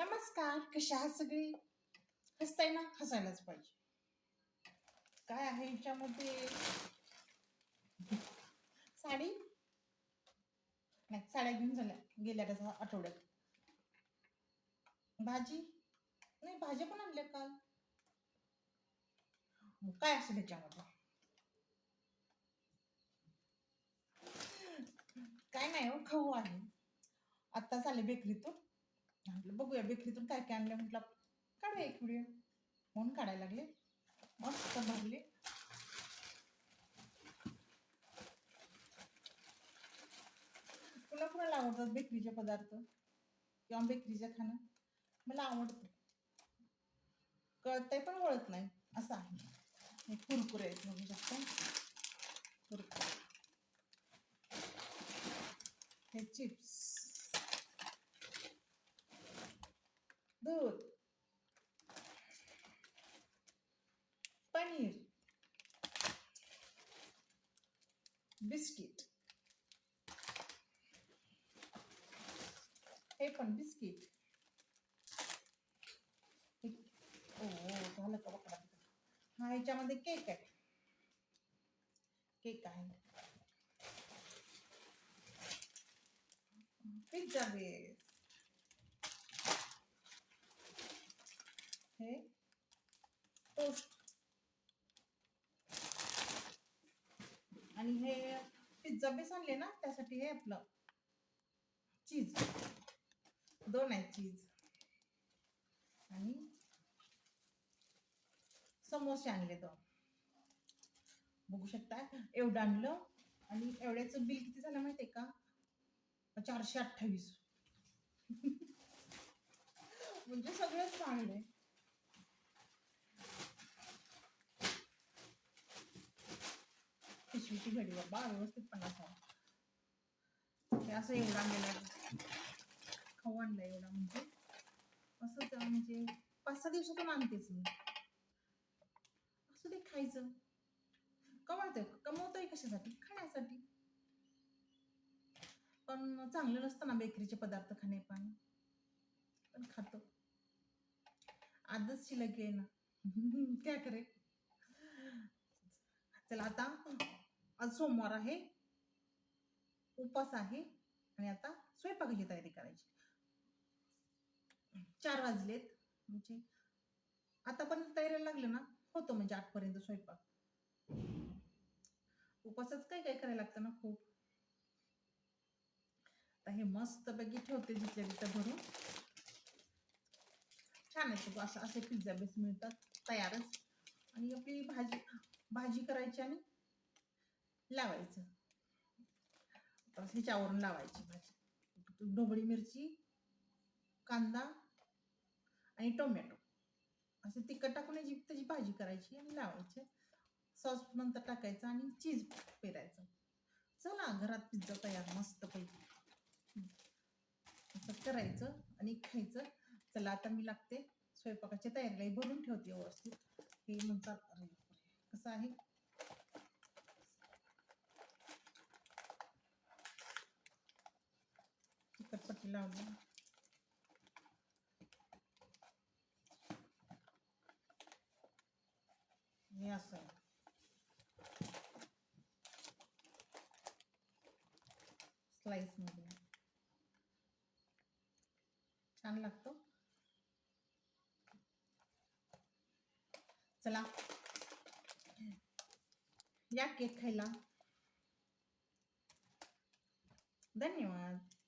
नमस्कार कशा आहात सगळी? हसताय ना? हसायलाच पाहिजे. काय आहे ह्याच्यामध्ये साडी? नाही साड्या घेऊन झाल्या. गेल्या त्याचा आठवड्यात. भाजी? नाही भाज्या पण आणल्या काल. काय असेल ह्याच्यामध्ये काय नाही हो खाऊ आहे. आत्ताच आले बेकरीतून म्हटलं बघूया बेकरीतून काय काय आणलं? म्हटलं काढूया एक व्हिडिओ. म्हणून काढायला लागले. मस्त भरले. तुला कुणाला आवडतात बेकरीचे पदार्थ? किंवा बेकरीचं खाणं? मला आवडतं. कळतंय पण वळत नाही. असं आहे. कुरकुरे आहेत बघू शकता कुरकुरे. हे चिप्स. दूध. पनीर. बिस्किट. हे पण बिस्किट. ओ झालं का बघा हा याच्यामध्ये केक आहे. केक आहे. पिझ्झा बेस हे टोस्ट आणि हे पिझ्झा बेस आणले ना त्यासाठी हे आपलं. चीज. दोन आहेत चीज. आणि समोसे आणले दोन. बघू शकता एवढं आणलं. आणि एवढ्याचं बिल किती झालं माहिती आहे का? चारशे अठ्ठावीस. म्हणजे सगळंच चांगलं पिशवीची घडी बाबा व्यवस्थित पण असावं हे असं एवढा आणलेला खाऊ आणलं एवढा म्हणजे. असं त्या म्हणजे पाच सहा दिवसातून आणतेच मी. असं ते खायचं. कमवतोय. कमवतोय कशासाठी? खाण्यासाठी. पण चांगलं नसतं ना बेकरीचे पदार्थ खाणे पण. पण खातो. आजच शिल्लक आहे ना काय करे? चला आता. आज सोमवार आहे. उपास आहे. आणि आता स्वयंपाकाची तयारी करायची. चार वाजलेत. म्हणजे आतापर्यंत तयारीला लागलं ना? होतो म्हणजे आठपर्यंत स्वयंपाक. उपासच काय काय करायला लागतं ना खूप? आता हे मस्त पैकी ठेवते जिथल्या तिथं भरून. छान आहे असं असे पिझ्झा बेस मिळतात. तयारच. आणि आपली भाजी भाजी करायची आणि लावायचं. तर ह्याच्यावरून लावायची भाजी. ढोबळी मिरची कांदा आणि टोमॅटो. असं तिखट टाकून याची त्याची भाजी करायची आणि लावायची. सॉस नंतर टाकायचं आणि चीज पेरायचं. चला घरात पिझ्झा तयार मस्त पैकी. असं करायचं आणि खायचं. चला आता मी लागते. स्वयंपाकाच्या तयारीलाही भरून ठेवते व्यवस्थित. हे म्हणतात कसं आहे? तिखटपट्टी लावली. हे असं. आहे स्लाइसमध्ये. छान लागतो. चला. या केक खायला. धन्यवाद.